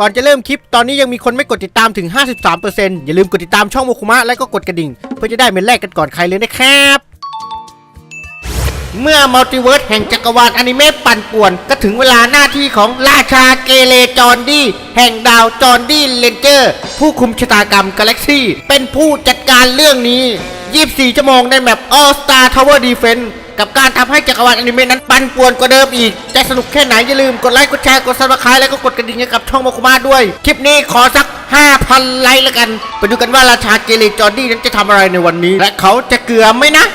ก่อนจะเริ่มคลิปตอนนี้ยังมีคนไม่กดติดตามถึง 53%อย่าลืมกดติดตามช่องโมคุมะและก็กดกระดิ่ง เพื่อจะได้เป็นแรกกันก่อนใครเลยนะครับ เมื่อมัลติเวิร์สแห่งจักรวาลอนิเมะปั่นป่วน ก็ถึงเวลาหน้าที่ของราชาเกเรจอนดี้แห่งดาวจอนดี้เลนเจอร์ ผู้คุมชะตากรรมกาแล็กซี่ เป็นผู้จัดการเรื่องนี้ 24 ชั่วโมงในแมป All Star Tower Defense กับการทำให้จักรวาลอนิเมะนั้นปั่นป่วนกว่าเดิมอีก จะสนุกแค่ไหนอย่าลืมกดไลค์กดแชร์กดซับสไครต์แล้วก็กดกระดิ่งให้กับช่องโมคุมาด้วย คลิปนี้ขอสัก 5,000 ไลค์แล้วกัน ไปดูกันว่าราชาเกเรจอนดี้นั้นจะทำอะไรในวันนี้ และเขาจะเกลือไหมนะ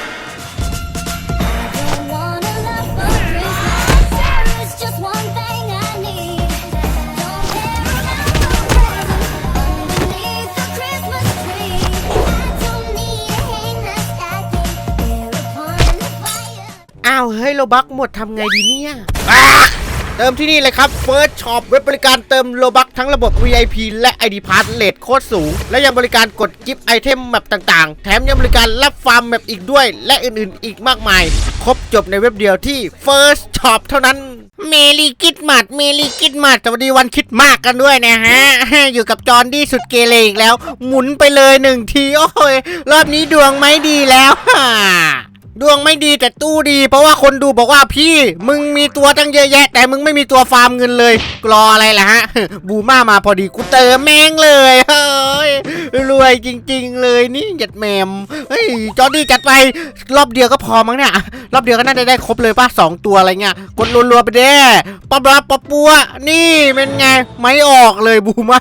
โลบักหมดทำไงดีเนี่ยเติมที่นี่เลยครับ First Shop เว็บบริการเติมโลบักทั้งระบบ VIP และ ID Pass เลทโคตรสูง และยังบริการกดกิฟต์ไอเทมแมปต่างๆ แถมยังบริการรับฟาร์มแมปอีกด้วย และอื่นๆ อีกมากมาย ครบจบในเว็บเดียวที่ First Shop เท่านั้นเมลีกิดมัดเมลีกิดมัดสวัสดีวันคิดมากกันด้วยนะฮะ อยู่กับจอห์นดี้สุดเกเรอีกแล้ว หมุนไปเลยหนึ่งที โอ้ยรอบนี้ดวงไม่ดีแล้วฮ่า ดวงไม่ดีแต่ตู้ดี เพราะว่าคนดูบอกว่าพี่ มึงมีตัวตั้งเยอะแยะ แต่มึงไม่มีตัวฟาร์มเงินเลย กรออะไรล่ะฮะ บูมามาพอดีกูเติมแม่งเลยเฮ้ยรวยจริง ๆ เลยนี่หยัดแมมเฮ้ยจอร์ดี้จัดไปรอบเดียวก็พอมั้งเนี่ยรอบเดียวก็น่าจะได้ครบเลยป่ะสองตัวอะไรเงี้ยกดรัวๆไปเด้ปั๊บรับปั๊บปัวนี่เป็นไงไม่ออกเลยบูมา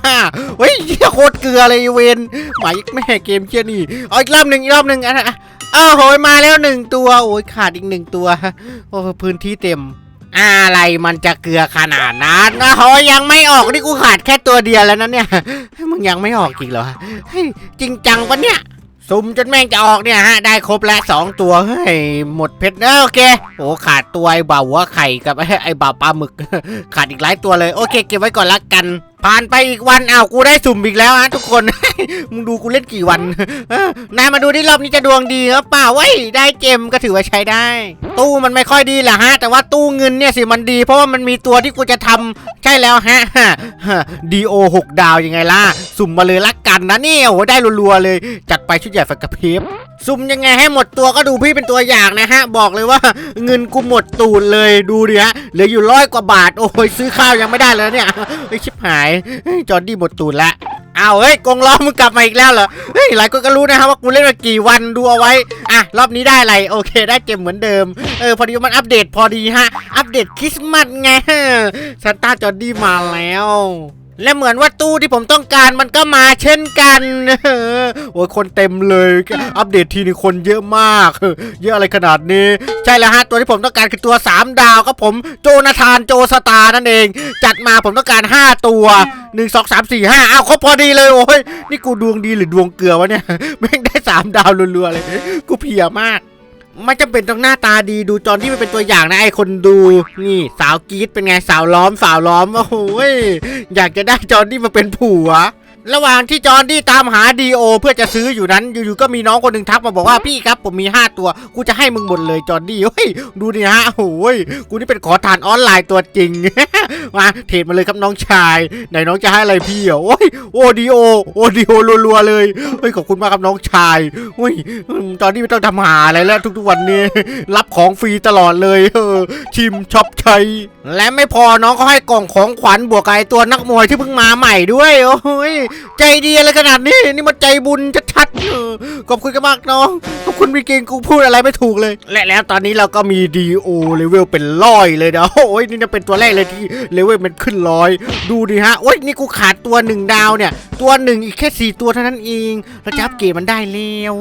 เฮ้ยโคตรเกลือเลยเวนหมายแม่เกมเชี่ยนี่เอาอีกรอบหนึ่งอีกรอบหนึ่งอะ อ้าวโหยมาแล้วหนึ่งตัว โอ้ยขาดอีกหนึ่งตัว โอ้พื้นที่เต็ม อะไรมันจะเกลือขนาดนั้นนะโหยยังไม่ออกนี่กูขาดแค่ตัวเดียวแล้วนะเนี่ยมึงยังไม่ออกจริงเหรอเฮ้ยจริงจังปะเนี่ยสุ่มจนแม่งจะออกเนี่ยฮะ ได้ครบแล้วสองตัวเฮ้ยหมดเพชรเออโอเคโอ้ขาดตัวไอ้บ่าวัวไข่กับไอ้ไอ้บ่าวปลาหมึก ขาดอีกหลายตัวเลยโอเค เก็บไว้ก่อนละกัน ผ่านไปอีกวันอ้าวกูได้สุ่มอีกแล้วฮะทุกคน มึงดูกูเล่นกี่วัน นายมาดูที่รอบนี้จะดวงดีหรือเปล่าเว้ยได้เกมก็ถือว่าใช้ได้ ตู้มันไม่ค่อยดีแหละฮะ แต่ว่าตู้เงินเนี่ยสิมันดี เพราะว่ามันมีตัวที่กูจะทำใช่แล้วฮะดีโอหกดาวยังไงล่ะ สุ่มมาเลยละกันนะนี่โอ้โหได้รัวๆเลยจัดไปชุดใหญ่ไฟกระพริบ สุ่มยังไงให้หมดตัวก็ดูพี่เป็นตัวอย่างนะฮะ บอกเลยว่าเงินกูหมดตูดเลยดูดิฮะเหลืออยู่ร้อยกว่าบาท โอ้ยซื้อข้าวยังไม่ได้เลยเนี่ยเฮ้ยชิบหายจอร์ดี้หมดตูดละอ้าวเฮ้ยกงล้อมึงกลับมาอีกแล้วเหรอเฮ้ยหลายคนก็รู้นะครับว่ากูเล่นมากี่วันดูเอาไว้อะรอบนี้ได้อะไรโอเค ได้เกมเหมือนเดิมเออพอดีมันอัปเดตพอดีฮะอัปเดตคริสต์มาสไงซันต้าจอร์ดี้มาแล้ว และเหมือนว่าตู้ที่ผมต้องการมันก็มาเช่นกันโอ้ยคนเต็มเลยอัปเดตทีนึงคนเยอะมาก เยอะอะไรขนาดนี้ ใช่แล้วฮะตัวที่ผมต้องการคือตัว 3 ดาวครับผมโจนาธานโจสตาร์นั่นเอง จัดมาผมต้องการ 5 ตัว 1 2 3 4 5อ้าวครบพอดีเลยโอ้ยนี่กูดวงดีหรือดวงเกลือวะเนี่ยแม่งได้ 3 ดาวรัวๆเลย กูเพียมาก ไม่จำเป็นต้องหน้าตาดีดูจอนที่มันเป็นตัวอย่างนะไอคนดู นี่สาวกรีดเป็นไงสาวล้อมสาวล้อมโอ้โหยอยากจะได้จอนที่มาเป็นผัว ระหว่างที่จอนที่ตามหาดีโอเพื่อจะซื้ออยู่นั้น อยู่ๆก็มีน้องคนหนึ่งทักมาบอกว่าพี่ครับผมมี 5 ตัว กูจะให้มึงหมดเลยจอนดี้เฮ้ยดูดิฮะโอ้โหยกูนี่เป็นขอทานออนไลน์ตัวจริง มาเทรดมาเลยครับน้องชายไหนน้องจะให้อะไรพี่อะโอ้ยโอดีโอโอดีโอรัวๆเลยเฮ้ยขอบคุณมากครับน้องชายเฮ้ยตอนนี้ไม่ต้องทำหาอะไรแล้วทุกๆวันนี้รับของฟรีตลอดเลยเออชิมช็อปใช้และไม่พอน้องก็ให้กล่องของขวัญบวกกับไอตัวนักมวยที่เพิ่งมาใหม่ด้วยโอ้ยใจดีอะไรขนาดนี้ นี่มันใจบุญชัดๆเออขอบคุณกันมากน้อง ขอบคุณพี่เก่งกูพูดอะไรไม่ถูกเลย และแล้วตอนนี้เราก็มีดีโอเลเวลเป็นร้อยเลยนะโอ้ยนี่จะเป็นตัวแรกเลยที่เลเวลมันขึ้นร้อย ดูดิฮะ โอ้ยนี่กูขาดตัวหนึ่งดาวเนี่ย ตัวหนึ่งอีกแค่สี่ตัวเท่านั้นเอง เราจะอัปเกรดมันได้แล้ว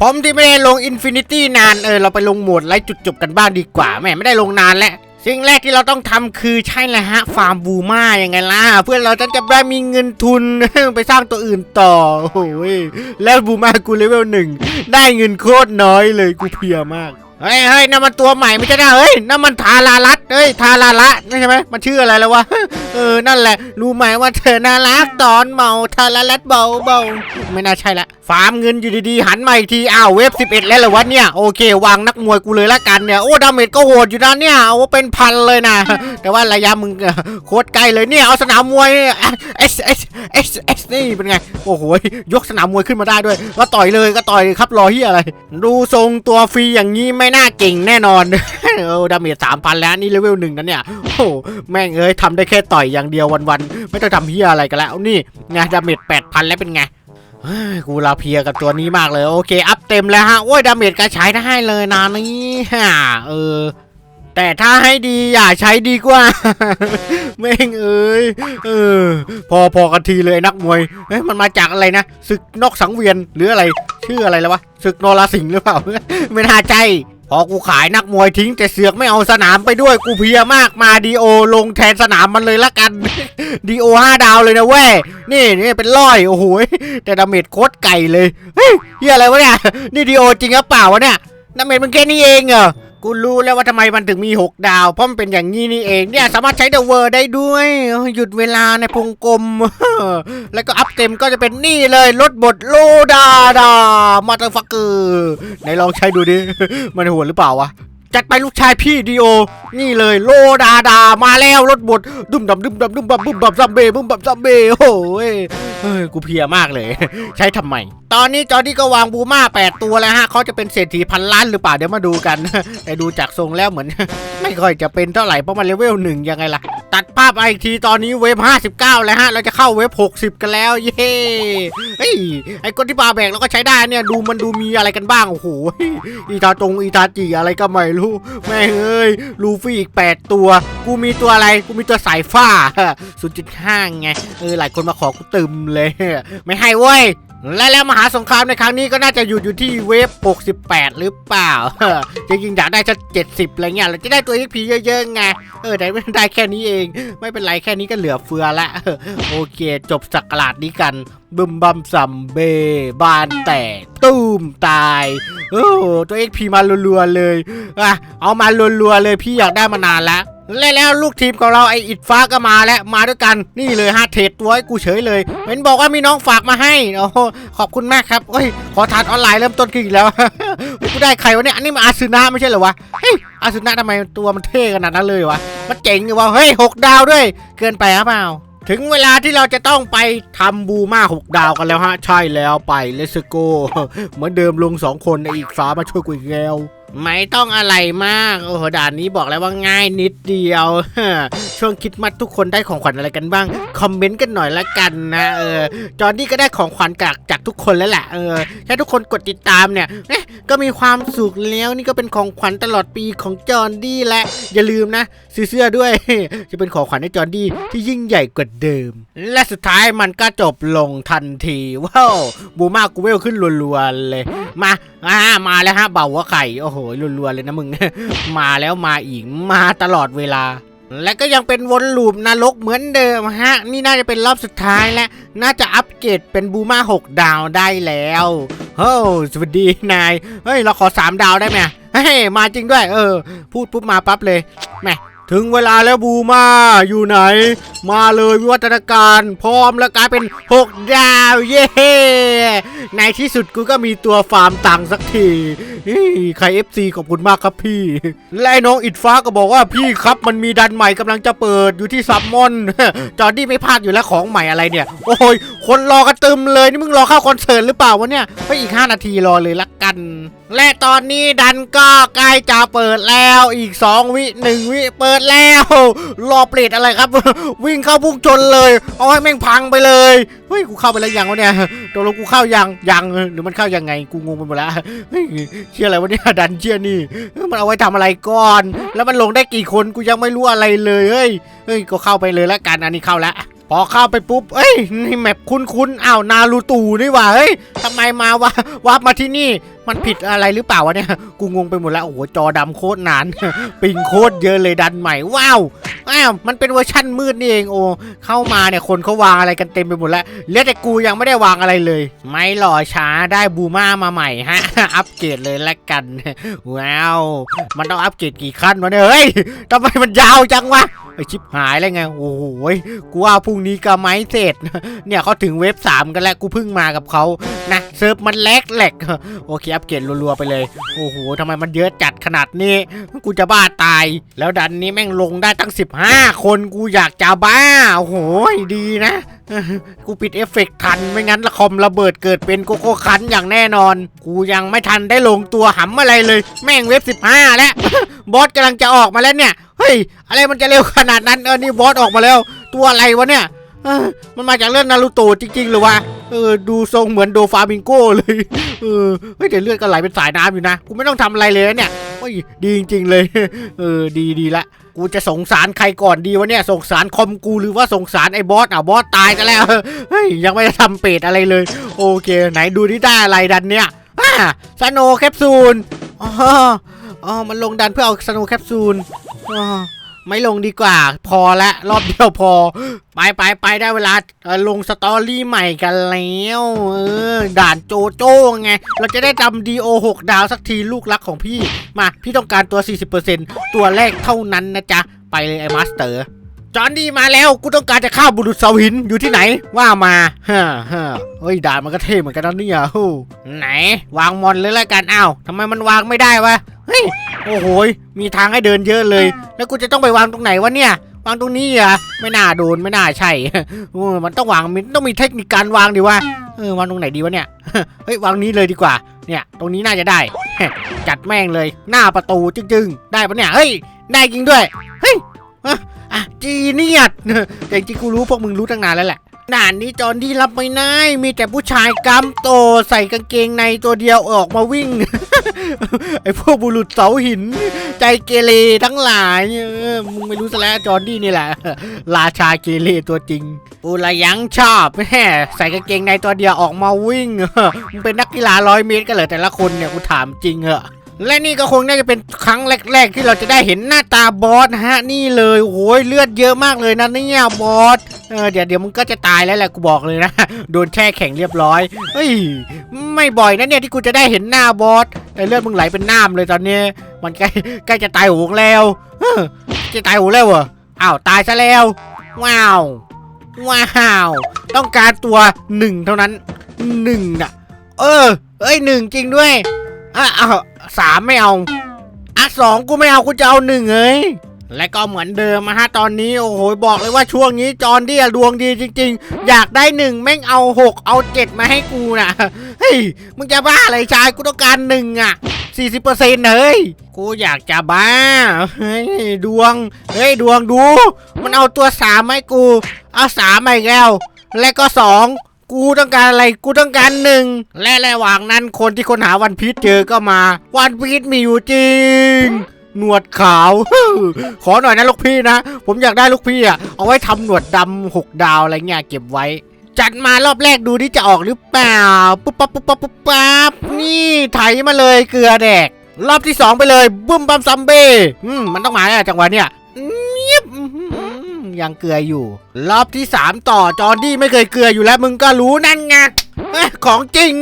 ผมที่ไม่ได้ลงอินฟินิตี้นาน เออ เราไปลงโหมดไล่จุดจบกันบ้างดีกว่าแม่ไม่ได้ลงนานแล้ว สิ่งแรกที่เราต้องทำคือใช่แหละฮะ ฟาร์มบูมาอย่างไงล่ะ เพื่อเราจะจะได้มีเงินทุนไปสร้างตัวอื่นต่อโอ้ยแล้วบูมากูเลเวลหนึ่งได้เงินโคตรน้อยเลยกูเพียมาก เฮ้ยเฮ้ยนั่นมันตัวใหม่ไม่ใช่นะเฮ้ยนั่นมันทารารัตเฮ้ยทาราระใช่ไหมมันชื่ออะไรแล้ววะเออนั่นแหละ รู้ไหมว่าเธอน่ารักตอนเมาทาละลัดเบาเบาไม่น่าใช่ละฟาร์มเงินอยู่ดีๆหันมาอีกทีอ้าวเว็บ11 แล้วเหรอวะเนี่ยโอเควางนักมวยกูเลยละกันเนี่ยโอ้ดาเมจก็โหดอยู่นะเนี่ยโอ้เป็นพันเลยนะ แต่ว่าระยะมึงโคตรไกลเลยเนี่ยเอาสนามมวยเอสเอสเอสเอสนี่เป็นไงโอ้โหยกสนามมวยขึ้นมาได้ด้วย ก็ต่อยเลยก็ต่อยครับรอเฮียอะไร ดูทรงตัวฟรีอย่างนี้ไม่ไม่น่าเก่งแน่นอนเออดาเมจสามพันแล้วนี่เลเวลหนึ่งนะเนี่ยโอ้แม่งเอ้ยทำได้แค่ต่อยอย่างเดียววันๆไม่ต้องทำเฮียอะไรกันแล้วนี่ไงดาเมจแปดพันแล้วเป็นไงกูลาเพียกับตัวนี้มากเลย โอเค อัพเต็มแล้วฮะโอ้ยดาเมจกระใช้ได้เลยนะนี่ฮะเออ แต่ถ้าให้ดีอย่าใช้ดีกว่าแม่งเอ้ยเออ พอพอกันทีเลยนักมวยเอ้ยมันมาจากอะไรนะศึกนอกสังเวียนหรืออะไร ชื่ออะไรแล้ววะศึกนราสิงห์หรือเปล่า ไม่น่าใจ พอกูขายนักมวยทิ้งแต่เสือกไม่เอาสนามไปด้วยกูเพียมากมาดีโอลงแทนสนามมันเลยละกันดีโอห้าดาวเลยนะเว้ยนี่นี่เป็นร้อยโอ้โหแต่ดาเมจโคตรไก่เลยเฮ้ยเฮียอะไรวะเนี่ยนี่ดีโอจริงหรือเปล่าวะเนี่ยดาเมจมันแค่นี้เองเหรอ กูรู้แล้วว่าทำไมมันถึงมี 6 ดาว เพราะมันเป็นอย่างนี้นี่เองเนี่ยสามารถใช้เดอะเวอร์ได้ด้วย หยุดเวลาในพงกลม แล้วก็อัพเต็มก็จะเป็นนี่เลยลดบทโลดาดามาเตอร์ฟักเกอร์ไหนลองใช้ดูดิ มันหัวหรือเปล่าวะ จัดไปลูกชายพี่ดีโอ นี่เลยโลดาดามาแล้วรถบดดุมดับดุมดับดุมบับบุมบับซัมเบ้บุมบับซัมเบโอ้ยเฮ้ยกูเพียมากเลย ใช้ทำไม ตอนนี้จอร์ดี้ก็วางบูม่า8ตัวแล้วฮะเขาจะเป็นเศรษฐีพันล้านหรือเปล่าเดี๋ยวมาดูกันแต่ดูจากทรงแล้วเหมือน ไม่ค่อยจะเป็นเท่าไหร่เพราะมันเลเวลหนึ่งยังไงล่ะ ตัดภาพมาอีกทีตอนนี้เวฟ59แล้วฮะเราจะเข้าเวฟ60กันแล้วเย้เฮ้ยไอ้คนที่ปาแบกเราก็ใช้ได้เนี่ยดูมันดูมีอะไรกันบ้างโอ้โหอีตาตรงอีตาจีอะไรก็ไม่รู้ แม่งเอ้ย ลูฟี่อีก 8 ตัว กูมีตัวอะไร กูมีตัวสายฟ้า 0.5 ไง เออ หลายคนมาขอกูตึมเลย ไม่ให้เว้ย และแล้วมหาสงครามในครั้งนี้ก็น่าจะอยู่อยู่ที่เวฟ 68 หรือเปล่า จริงๆอยากได้สัก70 อะไรเงี้ยเราจะได้ตัว XP เยอะๆไง เออ แต่ไม่ได้แค่นี้เอง ไม่เป็นไรแค่นี้ก็เหลือเฟือละ โอเค จบสักราดนี้กัน บึมบัมซัมเบ บานแตกตูมตาย โอ้ตัว XP มารัวๆเลยอะเอามารัวๆเลยพี่อยากได้มานานแล้ว และแล้วลูกทีมของเราไออิดฟ้าก็มาแล้วมาด้วยกันนี่เลยฮะเทรดตัวให้กูเฉยเลยเห็นบอกว่ามีน้องฝากมาให้โอ้ขอบคุณมากครับเอ้ยขอทานออนไลน์เริ่มต้นขึ้นอีกแล้วกูได้ใครวะเนี่ยอันนี้มันอาซึนะไม่ใช่เหรอวะเฮ้ยอาซึนะทำไมตัวมันเท่ขนาดนั้นเลยวะมันเจ๋งอยู่วะเฮ้ยหกดาวด้วย เกินไปหรือเปล่าถึงเวลาที่เราจะต้องไปทำบูมาหกดาวกันแล้วฮะ ใช่แล้วไปเลสโกเหมือนเดิมลงสองคนในอีกฟ้ามาช่วยกูอีกแล้ว ไม่ต้องอะไรมาก โอ้โหด่านนี้บอกแล้วว่าง่ายนิดเดียว ช่วงคิดมัดทุกคนได้ของขวัญอะไรกันบ้าง คอมเมนต์กันหน่อยละกันนะเออจอร์ดี้ก็ได้ของขวัญจากจากทุกคนแล้วแหละเออแค่ทุกคนกดติดตามเนี่ยเอ๊ก็มีความสุขแล้วนี่ก็เป็นของขวัญตลอดปีของจอร์ดี้และ อย่าลืมนะซื้อเสื้อด้วย จะเป็นของขวัญให้จอร์ดี้ที่ยิ่งใหญ่กว่าเดิม และสุดท้ายมันก็จบลงทันทีว้าวบูมากูเวลขึ้นรัวๆเลยมาอ่ามาแล้วฮะเบาหัวไข่โอ้โหรัวๆเลยนะมึง มาแล้วมาอีกมาตลอดเวลา และก็ยังเป็นวนลูปนรกเหมือนเดิมฮะ นี่น่าจะเป็นรอบสุดท้ายและน่าจะอัปเกรดเป็นบูมา6ดาวได้แล้วโอ้สวัสดีนายเฮ้ยเราขอ3ดาวได้ไหมเฮ้มาจริงด้วย เออ พูดปุ๊บมาปั๊บเลยแหม ถึงเวลาแล้วบูมาอยู่ไหน มาเลยวิวัฒนาการพร้อมแล้วกลายเป็น 6 ดาว เย้ในที่สุดกูก็มีตัวฟาร์มตังสักทีใคร FC ขอบคุณมากครับพี่ และไอ้น้องอิดฟ้าก็บอกว่าพี่ครับมันมีดันใหม่กำลังจะเปิดอยู่ที่ซับมอน จอร์ดี้ไม่พลาดอยู่แล้วของใหม่อะไรเนี่ย โอ้ยคนรอกันตึมเลยนี่มึงรอเข้าคอนเสิร์ตหรือเปล่าวะเนี่ยไปอีก 5 นาทีรอเลยละกัน และตอนนี้ดันก็ใกล้จะเปิดแล้วอีก 2 วิ1วิเปิดแล้ว รอเปรตอะไรครับ วิ่งเข้าพุ่งชนเลย เอาให้แม่งพังไปเลยเฮ้ยกูเข้าไปแล้วยังวะเนี่ยตกลงกูเข้ายังยังหรือมันเข้ายังไงกูงงไปหมดแล้วเฮ้ยเชื่ออะไรวะเนี่ยดันเชื่อนี่มันเอาไว้ทำอะไรก่อน แล้วมันลงได้กี่คนกูยังไม่รู้อะไรเลยเฮ้ยเฮ้ยก็เข้าไปเลยละกันอันนี้เข้าแล้ว พอเข้าไปปุ๊บ เอ้ยนี่แมปคุ้นๆอ้าวนารูตูนี่ว่าเฮ้ยทำไมมาวะวาร์ปมาที่นี่ มันผิดอะไรหรือเปล่าวะเนี่ย กูงงไปหมดแล้ว โอ้โห จอดำโคตรนาน ปิงโคตรเยอะเลยดันใหม่ ว้าว อ้าวมันเป็นเวอร์ชั่นมืดนี่เองโอ้เข้ามาเนี่ยคนเขาวางอะไรกันเต็มไปหมดแล้วเหลือแต่กูยังไม่ได้วางอะไรเลย ไม่หล่อช้าได้บูม่ามาใหม่ฮะ อัปเกรดเลยละกันว้าวมันต้องอัปเกรดกี่ขั้นวะเนี่ยเฮ้ยทำไมมันยาวจังวะไอชิบหายเลยไง โอ้โหกูว่าพรุ่งนี้ก็ไม่เสร็จ เนี่ยเขาถึงเว็บ 3 กันแล้ว กูเพิ่งมากับเขานะเซิร์ฟมันแลกแหลกโอเค อัปเกรดรัวๆไปเลย โอ้โหทำไมมันเยอะจัดขนาดนี้ กูจะบ้าตาย แล้วดันนี้แม่งลงได้ตั้ง 15คนกูอยากจะบ้า โอ้โหดีนะ กูปิดเอฟเฟกต์ทัน ไม่งั้นละคอมระเบิดเกิดเป็นโกโก้คันอย่างแน่นอน กูยังไม่ทันได้ลงตัวหำอะไรเลย แม่งเว็บ 15 แล้ว บอสกำลังจะออกมาแล้วเนี่ย เฮ้ย อะไรมันจะเร็วขนาดนั้น เออ นี่บอสออกมาแล้ว ตัวอะไรวะเนี่ยมันมาจากเรื่องนารูโตะจริงๆหรือวะ เออ ดูทรงเหมือนโดฟามิงโก้เลย เออ เฮ้ยแต่เลือดก็ไหลเป็นสายน้ำอยู่นะ กูไม่ต้องทำอะไรเลยเนี่ยเฮ้ยดีจริงๆเลย เออ ดีดีละ กูจะสงสารใครก่อนดีวะเนี่ยสงสารคอมกูหรือว่าสงสารไอ้บอสอะบอสตายซะแล้วเฮ้ยยังไม่ได้ทำเปรตอะไรเลย โอเค ไหนดูที่ได้อะไรดันเนี่ยอ่าสโนแคปซูลอ๋ออ๋อมันลงดันเพื่อเอาสโนแคปซูลอ๋อ ไม่ลงดีกว่า พอละรอบเดียวพอ ไปไปไปได้เวลาลงสตอรี่ใหม่กันแล้วเออด่านโจโจ้ไง เราจะได้จำดีโอ6ดาวสักทีลูกรักของพี่ มาพี่ต้องการตัว 40%ตัวแรกเท่านั้นนะจ๊ะ ไปเลยไอ้มาสเตอร์จอนดีมาแล้วกูต้องการจะฆ่าบุรุษเสาหินอยู่ที่ไหน ว่ามาฮ่าฮ่าเฮ้ยด่านมันก็เท่เหมือนกันนะเนี่ยฮู้ไหน วางมอนเลยละกันอ้าวทำไมมันวางไม่ได้วะ เฮ้ยโอ้โหยมีทางให้เดินเยอะเลย แล้วกูจะต้องไปวางตรงไหนวะเนี่ย วางตรงนี้เหรอะไม่น่าโดนไม่น่าใช่ เออมันต้องวางมันต้องมีเทคนิคการวางดิวะเออวางตรงไหนดีวะเนี่ย เฮ้ยวางนี้เลยดีกว่า เนี่ย ตรงนี้น่าจะได้ จัดแม่งเลยหน้าประตูจึงๆ ได้ปะเนี่ยเฮ้ยได้จริงด้วยเฮ้ยอะอะจีเนียดแต่จริงๆกูรู้พวกมึงรู้ตั้งนานแล้วแหละด่านนี้จอนที่รับไม่ได้มีแต่ผู้ชายกำโตใส่กางเกงในตัวเดียวออกมาวิ่ง ไอพวกบุรุษเสาหิน ใจเกเรทั้งหลายมึงไม่รู้ซะแล้วจอนดี้นี่แหละ ราชาเกเรตัวจริงปูระยังชอบแม่ใส่กางเกงในตัวเดียวออกมาวิ่งมึงเป็นนักกีฬาร้อยเมตรกันเหรอแต่ละคนเนี่ยกูถามจริงเหอะ และนี่ก็คงน่าจะเป็นครั้งแรก ๆ ที่เราจะได้เห็นหน้าตาบอสนะฮะนี่เลยโอ้ยเลือดเยอะมากเลยนะเนี่ยบอสเออเดี๋ยวเดี๋ยวมึงก็จะตายแล้วแหละกูบอกเลยนะโดนแช่แข็งเรียบร้อยเฮ้ยไม่บ่อยนะเนี่ยที่กูจะได้เห็นหน้าบอสแต่เลือดมึงไหลเป็นน้ำเลยตอนนี้ มันใกล้ใกล้จะตายหงแล้วจะตายหงแล้วเหรออ้าวตายซะแล้ว ว้าวว้าวต้องการตัวหนึ่งเท่านั้นหนึ่งน่ะ เออเอ้ยหนึ่งจริงด้วยอะเอา สามไม่เอาอะสองกูไม่เอากูจะเอาหนึ่งเอ้ยและก็เหมือนเดิมนะฮะตอนนี้โอ้โหบอกเลยว่าช่วงนี้จอนดี้อะดวงดีจริง ๆ อยากได้หนึ่งแม่งเอาหกเอาเจ็ดมาให้กูนะเฮ้ยมึงจะบ้าอะไรชายกูต้องการหนึ่งอะสี่สิบเปอร์เซ็นต์เฮ้ยกูอยากจะบ้าเฮ้ยดวงเฮ้ยดวงดู มันเอาตัวสามให้กู เอาสามมาอีกแล้ว และก็สอง กูต้องการอะไร กูต้องการหนึ่ง และระหว่างนั้นคนที่ค้นหาวันพีชเจอก็มา วันพีชมีอยู่จริง หนวดขาว ขอหน่อยนะลูกพี่นะ ผมอยากได้ลูกพี่อะเอาไว้ทำหนวดดำหกดาวอะไรเงี้ยเก็บไว้ จัดมารอบแรกดูที่จะออกหรือเปล่า ปุ๊บปั๊บปุ๊บปั๊บปุ๊บปั๊บ นี่ไถมาเลยเกลือแดก รอบที่สองไปเลยบึ้มบัมซัมเบ้อืมมันต้องมาแล้วจังหวะเนี้ย ยังเกลืออยู่ รอบที่สามต่อจอร์ดี้ไม่เคยเกลืออยู่แล้วมึงก็รู้นั่นไงของจริง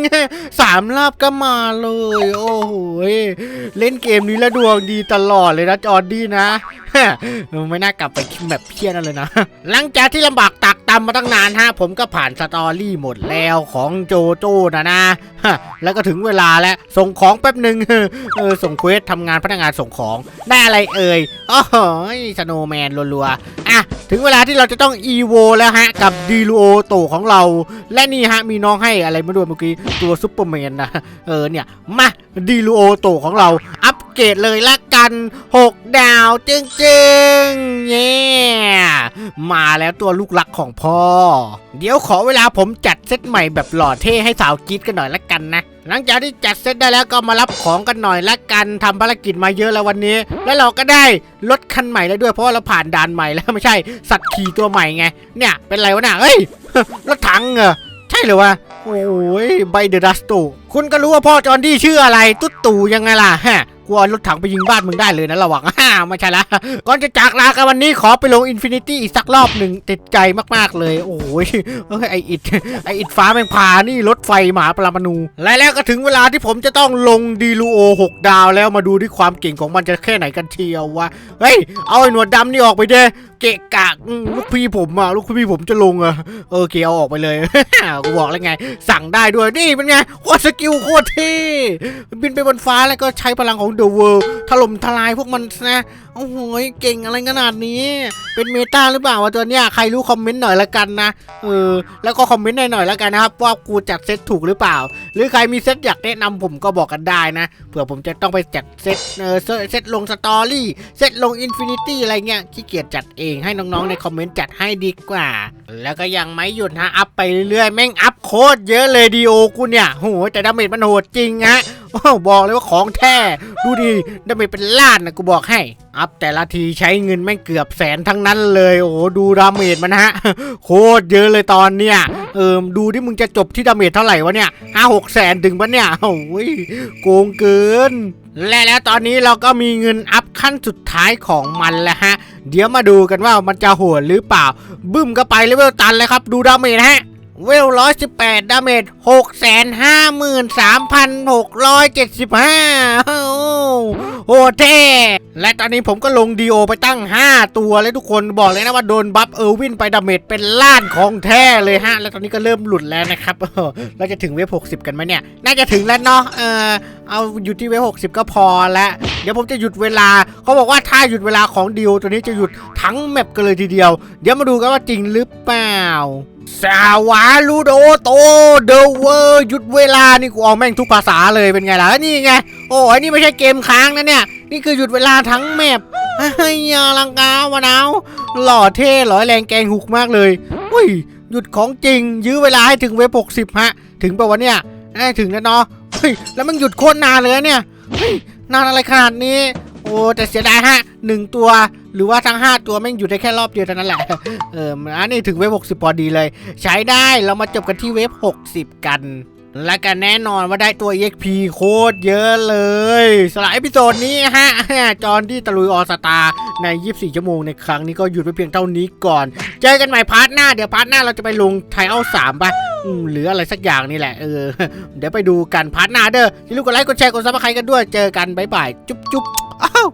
สามรอบก็มาเลย โอ้โหเล่นเกมนี้แล้วดวงดีตลอดเลยนะจอร์ดี้นะไม่น่ากลับไปแบบเพี้ยนนั่นเลยนะ หลังจากที่ลำบากตักตำมาตั้งนานฮะ ผมก็ผ่านสตอรี่หมดแล้วของโจโจ้นะนะแล้วก็ถึงเวลาแล้ว ส่งของแป๊บหนึ่งเออส่งเควสทำงานพนักงานส่งของได้อะไรเอ่ยอ๋อสโนแมนรัวๆอะถึงเวลาที่เราจะต้องอีโวแล้วฮะ กับดีลูโอโตของเรา และนี่ฮะมีน้องให้อะไรมาด้วยเมื่อกี้ตัวซุปเปอร์แมนนะเออเนี่ยมาดีลูโอโตของเราอัปเกรดเลยละกัน 6 ดาวจึงจึงๆเย้มาแล้วตัวลูกรักของพ่อ เดี๋ยวขอเวลาผมจัดเซตใหม่แบบหล่อเท่ให้สาวกีดกันหน่อยละกันนะหลังจากที่จัดเซตได้แล้วก็มารับของกันหน่อยละกันทำภารกิจมาเยอะแล้ววันนี้ แล้วเราก็ได้รถคันใหม่แล้วด้วยเพราะาเราผ่านด่านใหม่แล้วไม่ใช่สัตว์ขี่ตัวใหม่ไงเนี่ยเป็นไรวะเนี่ยเฮ้ยรถถังเหรอ ช่ช่เหรือวะโอ้ยใบเดอรัสตูคุณก็รู้ว่าพ่อจอห์นดี้ชื่ออะไร ตุ๊ดตู่ยังไงล่ะฮะ กลัวรถถังไปยิงบ้านมึงได้เลยนะระวังฮ่าไม่ใช่ละก่อนจะจากลากันวันนี้ขอไปลงอินฟินิตี้อีกสักรอบหนึ่งติดใจมากๆเลย โอ้ยไออิดไออิดฟ้าแมงพานี่รถไฟหมาปรมาณูและแล้วก็ถึงเวลาที่ผมจะต้องลงดีลูโอ6ดาวแล้วมาดูที่ความเก่งของมันจะแค่ไหนกันเชียววะเฮ้ยเอาไอหนวดดำนี่ออกไปเด้เกะกะลูกพี่ผมอะลูกพี่ผมจะลงอะเออเกียวออกไปเลยกูบอกแล้วไง สั่งได้ด้วยนี่เป็นไงโคตรสกิลโคตรเท่บินไปบนฟ้าแล้วก็ใช้พลังของเดอะเวิลด์ถล่มทลายพวกมันนะโอ้โหเก่งอะไรขนาดนี้ เป็นเมตาหรือเปล่าวะตัวเนี้ยใครรู้คอมเมนต์หน่อยละกันนะเออแล้วก็คอมเมนต์หน่อยละกันนะครับว่ากูจัดเซตถูกหรือเปล่า หรือใครมีเซตอยากแนะนำผมก็บอกกันได้นะเผื่อผมจะต้องไปจัดเซตเออเซตเซตลงสตอรี่เซตลงอินฟินิตี้อะไรเงี้ยขี้เกียจจัดเองให้น้องๆในคอมเมนต์จัดให้ดีกว่า แล้วก็ยังไม่หยุดฮะอัพไปเรื่อยๆแม่งอัพโคตรเยอะเลยดีโอกูเนี่ยโหแต่ดาเมจมันโหดจริงฮะ บอกเลยว่าของแท้ดูดิดาเมจเป็นล้านนะกูบอกให้อัพแต่ละทีใช้เงินแม่งเกือบแสนทั้งนั้นเลย โอ้โหดูดาเมจมันฮะ โคตรเยอะเลยตอนเนี้ยเออดูที่มึงจะจบที่ดาเมจเท่าไหร่วะเนี่ยห้าหกแสนถึงปะเนี่ยโอ้ยโกงเกิน และแล้วตอนนี้เราก็มีเงินอัพขั้นสุดท้ายของมันแล้วฮะ เดี๋ยวมาดูกันว่ามันจะโหดหรือเปล่า บึ้มก็ไปเลเวลตันเลยครับ ดูดาเมจฮะ เวลร้อยสิบแปดดาเมจหกแสนห้าหมื่นสามพันหกร้อยเจ็ดสิบห้า โอ้เท่และตอนนี้ผมก็ลงดีโอไปตั้ง 5 ตัวเลยทุกคนบอกเลยนะว่าโดนบัฟเออร์วินไปดาเมจเป็นล้านของแท้เลยฮะ แล้วตอนนี้ก็เริ่มหลุดแล้วนะครับเราจะถึงเวฟ60 กันไหมเนี่ย น่าจะถึงแล้วเนาะเออเอาอยู่ที่เวฟ60 ก็พอแล้วเดี๋ยวผมจะหยุดเวลาเขาบอกว่าถ้าหยุดเวลาของดีโอตัวนี้จะหยุดทั้งแมปกันเลยทีเดียว เดี๋ยวมาดูกันว่าจริงหรือเปล่าสาวาลูโดโตเดอะเวอร์หยุดเวลานี่กูเอาแม่งทุกภาษาเลยเป็นไงล่ะนี่ไงโอ้ยนี่ไม่ใช่เกมค้างนะเนี่ย นี่คือหยุดเวลาทั้งแมปเฮ้ยอลังกาวะนาวหล่อเท่หล่อแรงแกงหุกมากเลยอุ้ยหยุดของจริง ยื้อเวลาให้ถึงเว็บ60ฮะ ถึงปะวะเนี่ยได้ถึงแล้วเนาะเฮ้ยแล้วมันหยุดโคตรนานเลยเนี่ยเฮ้ยนานอะไรขนาดนี้โอ้แต่เสียดายฮะหนึ่งตัว หรือว่าทั้ง 5 ตัวแม่งหยุดได้แค่รอบเดียวเท่านั้นแหละเอออันนี้ถึงเว็บ60 พอดีเลย ใช้ได้เรามาจบกันที่เว็บ60 กัน และกันแน่นอนว่าได้ตัว EXP โคตรเยอะเลยสำหรับเอพิโซดนี้ฮะ จอห์นที่ตะลุยออสตาใน 24 ชั่วโมงในครั้งนี้ก็หยุดไปเพียงเท่านี้ก่อน เจอกันใหม่พาร์ทหน้า เดี๋ยวพาร์ทหน้าเราจะไปลงไทเอาสามปะหรืออะไรสักอย่างนี่แหละเออ เดี๋ยวไปดูกันพาร์ทหน้าเด้ออย่าลืมกดไลค์กดแชร์กดซับสไครต์กันด้วย เจอกันบ๊ายบายจุ๊บจุ๊บอ้าว